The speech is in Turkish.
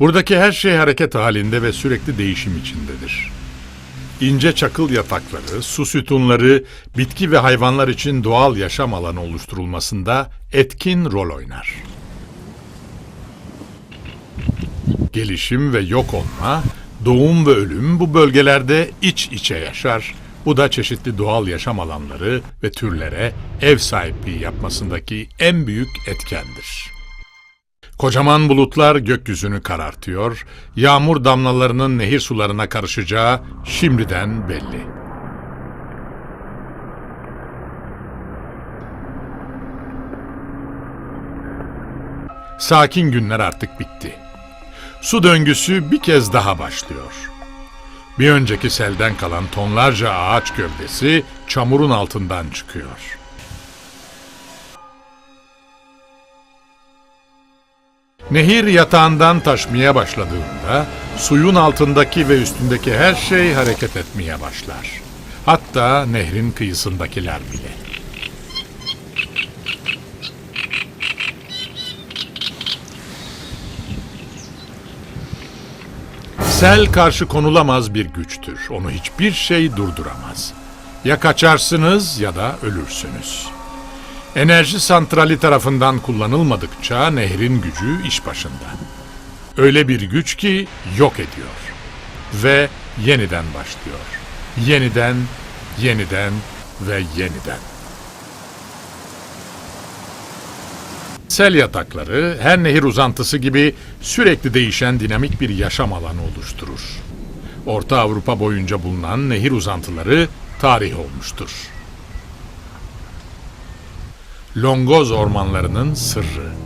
Buradaki her şey hareket halinde ve sürekli değişim içindedir. İnce çakıl yatakları, su sütunları, bitki ve hayvanlar için doğal yaşam alanı oluşturulmasında etkin rol oynar. Gelişim ve yok olma, doğum ve ölüm bu bölgelerde iç içe yaşar. Bu da çeşitli doğal yaşam alanları ve türlere ev sahipliği yapmasındaki en büyük etkendir. Kocaman bulutlar gökyüzünü karartıyor, yağmur damlalarının nehir sularına karışacağı şimdiden belli. Sakin günler artık bitti. Su döngüsü bir kez daha başlıyor. Bir önceki selden kalan tonlarca ağaç gövdesi çamurun altından çıkıyor. Nehir yatağından taşmaya başladığında suyun altındaki ve üstündeki her şey hareket etmeye başlar. Hatta nehrin kıyısındakiler bile. Sel karşı konulamaz bir güçtür. Onu hiçbir şey durduramaz. Ya kaçarsınız ya da ölürsünüz. Enerji santrali tarafından kullanılmadıkça nehrin gücü iş başında. Öyle bir güç ki yok ediyor. Ve yeniden başlıyor. Yeniden, yeniden ve yeniden. Sel yatakları her nehir uzantısı gibi sürekli değişen dinamik bir yaşam alanı oluşturur. Orta Avrupa boyunca bulunan nehir uzantıları tarih olmuştur. Longoz ormanlarının sırrı